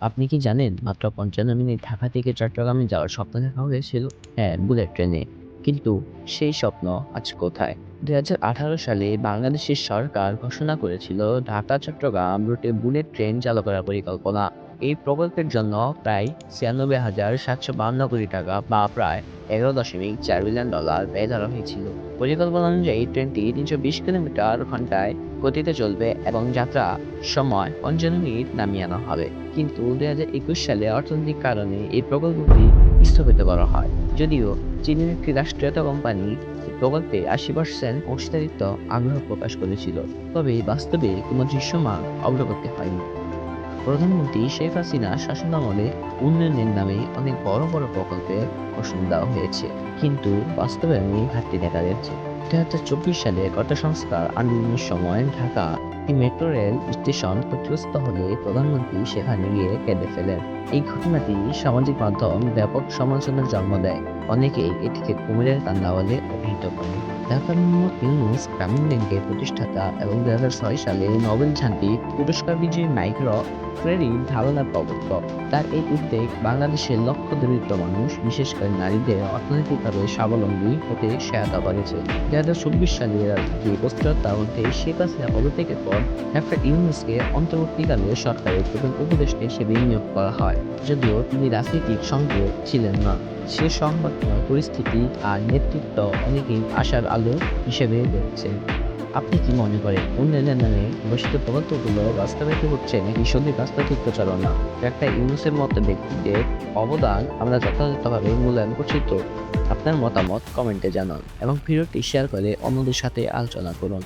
আপনি কি জানেন, মাত্র পঞ্চান্ন মিনিট ঢাকা থেকে চট্টগ্রামে যাওয়ার স্বপ্ন দেখা হয়েছিল? হ্যাঁ বুলেট ট্রেনে। কিন্তু সেই স্বপ্ন আজ কোথায়? দু হাজার আঠারো সালে বাংলাদেশের সরকার ঘোষণা করেছিল ঢাকা চট্টগ্রাম রুটে বুলেট ট্রেন চালু করার পরিকল্পনা। এই প্রকল্পের জন্য প্রায় ছিয়ানব্বই হাজার সাতশো বান্ন কোটি টাকা বা প্রায় এগারো দশমিক চার বিলিয়ন ডলার ব্যয় ধরা হয়েছিল। পরিকল্পনা অনুযায়ী ট্রেনটি তিনশো বিশ কিলোমিটার ঘন্টায় গতিতে চলবে এবং যাত্রা সময় পঞ্চান্ন মিনিট নামিয়ে আনা হবে। কিন্তু দুই হাজার একুশ সালে অর্থনৈতিক কারণে এই প্রকল্পটি স্থগিত করা হয়। যদিও চীনের একটি রাষ্ট্রায়ত্ত কোম্পানি প্রকল্পে আশি পার্সেন্ট অংশীদারিত্ব আগ্রহ প্রকাশ করেছিল। তবে বাস্তবে কোনো দৃশ্যমান অগ্রগতি হয়নি। প্রধানমন্ত্রী শেখ হাসিনা শাসনামলে উন্নয়নের নামে অনেক বড় বড় প্রকল্পে ঘোষণা দেওয়া হয়েছে। কিন্তু বাস্তবায়নে ঘাটতি দেখা যাচ্ছে দুই হাজার চব্বিশ সালে গত সংস্কার আন্দোলনের সময় ঢাকা একটি মেট্রো রেল স্টেশন ক্ষতিগ্রস্ত হলে প্রধানমন্ত্রী সেখানে গিয়ে কেঁদে ফেলেন। এই ঘটনাটি সামাজিক মাধ্যম ব্যাপক সমালোচনার জন্ম দেয়। অনেকেই এটিকে কুমিরের কান্না বলে অভিহিত করে ইউনুস গ্রামীণ ব্যাংকের প্রতিষ্ঠাতা এবং দু হাজার ছয় সালে নোবেল শান্তি পুরস্কার বিজয়ী মাইক্রো ক্রেডিট ধারণার প্রবর্তক তার এই উদ্যোগ বাংলাদেশের লক্ষ দরিদ্র মানুষ, বিশেষ করে নারীদের অর্থনৈতিকভাবে স্বাবলম্বী হতে সহায়তা করেছে। দু হাজার চব্বিশ সালে রাজনীতি বস্তুতার মধ্যে শেখ হাসিনা পদত্যাগের পর ডক্টর ইউনুসকে অন্তর্বর্তীকালে সরকারের প্রধান উপদেষ্টা হিসেবে নিয়োগ করা হয়, যদিও তিনি রাজনৈতিক সঙ্গে ছিলেন না। সে সংবাদময় পরিস্থিতি আর নেতৃত্ব অনেকেই আশার আলো হিসেবে দেখছেন আপনি কি মনে করেন উন্নয়নের নামে ঘোষিত প্রকল্পগুলো বাস্তবায়িত হচ্ছে নাকি শুধু রাজনৈতিক প্রচারণা? একটা ইউনুসের মতো ব্যক্তিদের অবদান আমরা যথাযথভাবে মূল্যায়ন করছি তো। আপনার মতামত কমেন্টে জানান এবং ভিডিওটি শেয়ার করে অন্যদের সাথে আলোচনা করুন।